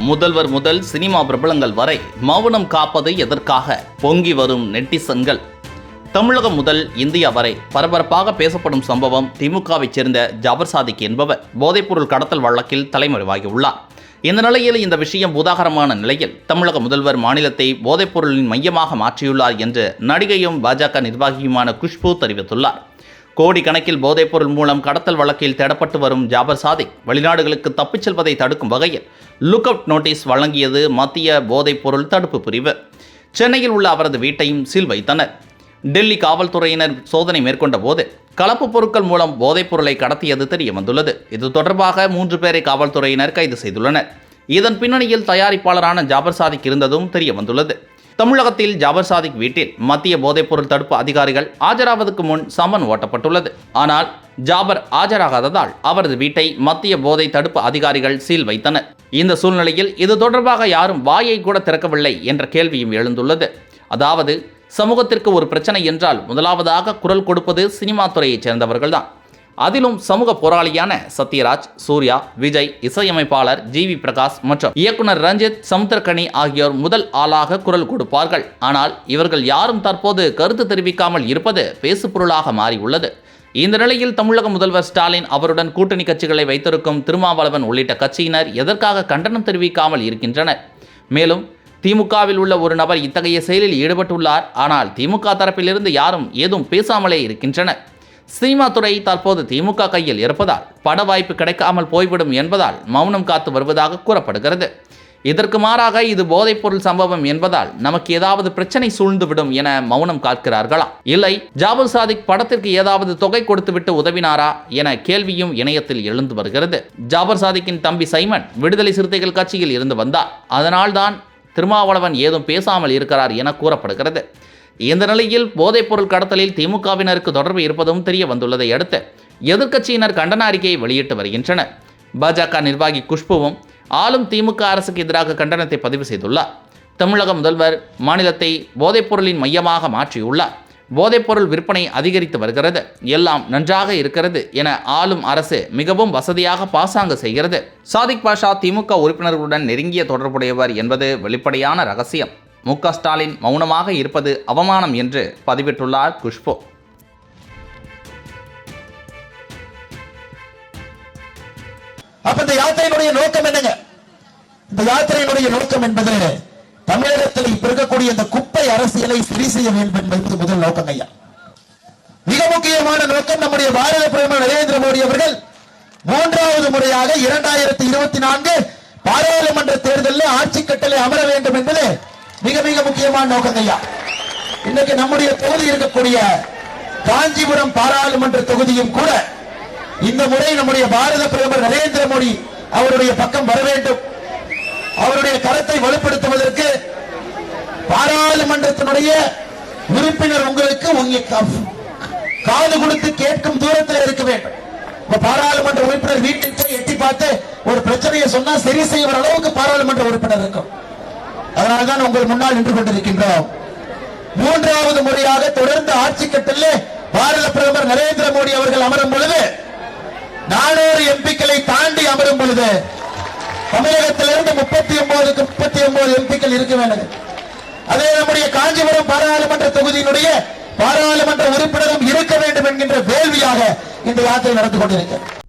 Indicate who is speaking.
Speaker 1: முதல்வர் முதல் சினிமா பிரபலங்கள் வரை மௌனம் காப்பது எதற்காக? பொங்கி வரும் நெட்டிசன்கள். தமிழகம் முதல் இந்தியா வரை பரபரப்பாக பேசப்படும் சம்பவம் திமுகவைச் சேர்ந்த ஜாபர் சாதிக் என்பவர் போதைப்பொருள் கடத்தல் வழக்கில் தலைமறைவாகியுள்ளார். இந்த நிலையில் இந்த விஷயம் உதாகரமான நிலையில் தமிழக முதல்வர் மாநிலத்தை போதைப்பொருளின் மையமாக மாற்றியுள்ளார் என்று நடிகையும் பாஜக நிர்வாகியுமான குஷ்பு தெரிவித்துள்ளார். கோடிக்கணக்கில் போதைப்பொருள் மூலம் கடத்தல் வழக்கில் தேடப்பட்டு வரும் ஜாபர் சாதிக் வெளிநாடுகளுக்கு தப்பிச் செல்வதை தடுக்கும் வகையில் லுக் அவுட் நோட்டீஸ் வழங்கியது மத்திய போதைப்பொருள் தடுப்பு பிரிவு. சென்னையில் உள்ள அவரது வீட்டையும் சீல் வைத்தனர். டெல்லி காவல்துறையினர் சோதனை மேற்கொண்ட போது கலப்பு பொருட்கள் மூலம் போதைப் பொருளை கடத்தியது தெரிய வந்துள்ளது இது தொடர்பாக மூன்று பேரை காவல்துறையினர் கைது செய்துள்ளனர். இதன் பின்னணியில் தயாரிப்பாளரான ஜாபர் சாதிக் இருந்ததும் தெரிய வந்துள்ளது தமிழகத்தில் ஜாபர் சாதிக் வீட்டில் மத்திய போதைப்பொருள் தடுப்பு அதிகாரிகள் ஆஜராவதற்கு முன் சமன் ஓட்டப்பட்டுள்ளது. ஆனால் ஜாபர் ஆஜராகாததால் அவரது வீட்டை மத்திய போதை தடுப்பு அதிகாரிகள் சீல் வைத்தனர். இந்த சூழ்நிலையில் இது தொடர்பாக யாரும் வாயை கூட திறக்கவில்லை என்ற கேள்வியும் எழுந்துள்ளது. அதாவது சமூகத்திற்கு ஒரு பிரச்சனை என்றால் முதலாவதாக குரல் கொடுப்பது சினிமா துறையைச் சேர்ந்தவர்கள்தான். அதிலும் சமூக போராளியான சத்யராஜ் சூர்யா விஜய் இசையமைப்பாளர் ஜி வி பிரகாஷ் மற்றும் இயக்குனர் ரஞ்சித் சமுத்திரகனி ஆகியோர் முதல் ஆளாக குரல் கொடுப்பார்கள். ஆனால் இவர்கள் யாரும் தற்போது கருத்து தெரிவிக்காமல் இருப்பது பேசுபொருளாக மாறியுள்ளது. இந்த நிலையில் தமிழக முதல்வர் ஸ்டாலின் அவருடன் கூட்டணி கட்சிகளை வைத்திருக்கும் திருமாவளவன் உள்ளிட்ட கட்சியினர் எதற்காக கண்டனம் தெரிவிக்காமல் இருக்கின்றனர்? மேலும் திமுகவில் உள்ள ஒரு நபர் இத்தகைய செயலில் ஈடுபட்டுள்ளார். ஆனால் திமுக தரப்பிலிருந்து யாரும் ஏதும் பேசாமலே இருக்கின்றனர். சினிமா துறை தற்போது திமுக கையில் இருப்பதால் பட வாய்ப்பு கிடைக்காமல் போய்விடும் என்பதால் மௌனம் காத்து வருவதாக கூறப்படுகிறது. இதற்கு மாறாக இது போதைப்பொருள் சம்பவம் என்பதால் நமக்கு ஏதாவது பிரச்சனை சூழ்ந்துவிடும் என மௌனம் காக்கிறார்களா? இல்லை ஜாபர் சாதிக் படத்திற்கு ஏதாவது தொகை கொடுத்துவிட்டு உதவினாரா என கேள்வியும் இணையத்தில் எழுந்து வருகிறது. ஜாபர் சாதிக்கின் தம்பி சைமன் விடுதலை சிறுத்தைகள் கட்சியில் இருந்து வந்தார். அதனால்தான் திருமாவளவன் ஏதும் பேசாமல் இருக்கிறார் என கூறப்படுகிறது. இந்த நிலையில் போதைப்பொருள் கடத்தலில் திமுகவினருக்கு தொடர்பு இருப்பதும் தெரிய வந்துள்ளதை அடுத்து எதிர்க்கட்சியினர் கண்டன அறிக்கையை வெளியிட்டு வருகின்றனர். பாஜக நிர்வாகி குஷ்புவும் ஆளும் திமுக அரசுக்கு எதிராக கண்டனத்தை பதிவு செய்துள்ளார். தமிழக முதல்வர் மாநிலத்தை போதைப்பொருளின் மையமாக மாற்றியுள்ளார். போதைப்பொருள் விற்பனை அதிகரித்து வருகிறது. எல்லாம் நன்றாக இருக்கிறது என ஆளும் அரசு மிகவும் வசதியாக பாசாங்கு செய்கிறது. சாதிக் பாஷா திமுக உறுப்பினர்களுடன் நெருங்கிய தொடர்புடையவர் என்பது வெளிப்படையான ரகசியம். மு ஸ்டாலின் மௌனமாக இருப்பது அவமானம் என்று பதிவிட்டுள்ளார் குஷ்பு.
Speaker 2: அப்ப இந்த யாத்திரையினுடைய நோக்கம் என்னங்க? இந்த யாத்திரையினுடைய நோக்கம் என்பது தமிழகத்தில் இப்ப இருக்கக்கூடிய இந்த குப்பை அரசியலை சரி செய்ய வேண்டும் என்பது முதல் நோக்கம் ஐயா. மிக முக்கியமான நோக்கம் நம்முடைய பாரத பிரதமர் நரேந்திர மோடி அவர்கள் மூன்றாவது முறையாக இரண்டாயிரத்தி இருபத்தி நான்கு பாராளுமன்ற தேர்தலில் ஆட்சி கட்டளை அமர வேண்டும் என்பது மிக மிக முக்கியமான நோக்கம் ஐயா. இன்னைக்கு நம்முடைய தொகுதி இருக்கக்கூடிய காஞ்சிபுரம் பாராளுமன்ற தொகுதியும் கூட இந்த முறை நம்முடைய பாரத பிரதமர் நரேந்திர மோடி அவருடைய பக்கம் வர வேண்டும். அவருடைய கரத்தை வலுப்படுத்துவதற்கு பாராளுமன்றத்தினுடைய உறுப்பினர் உங்களுக்கு காது கொடுத்து கேட்கும் தூரத்தில் இருக்க வேண்டும். பாராளுமன்ற உறுப்பினர் வீட்டில் போய் எட்டி பார்த்து ஒரு பிரச்சனையை சொன்னா சரி செய்கிற அளவுக்கு பாராளுமன்ற உறுப்பினர் இருக்கும். அதனால்தான் உங்கள் முன்னால் நின்று கொண்டிருக்கின்றோம். மூன்றாவது முறையாக தொடர்ந்து ஆட்சி கட்டிலே பாரத பிரதமர் நரேந்திர மோடி அவர்கள் அமரும் பொழுது நானூறு எம்பிக்களை தாண்டி அமரும் பொழுது தமிழகத்திலிருந்து முப்பத்தி ஒன்பதுக்கு முப்பத்தி ஒன்பது எம்பிக்கள் இருக்க வேண்டும் அதே நம்முடைய காஞ்சிபுரம் பாராளுமன்ற தொகுதியினுடைய பாராளுமன்ற உறுப்பினரும் இருக்க வேண்டும் என்கின்ற வேள்வியாக இந்த யாத்திரை நடந்து கொண்டிருக்கிறது.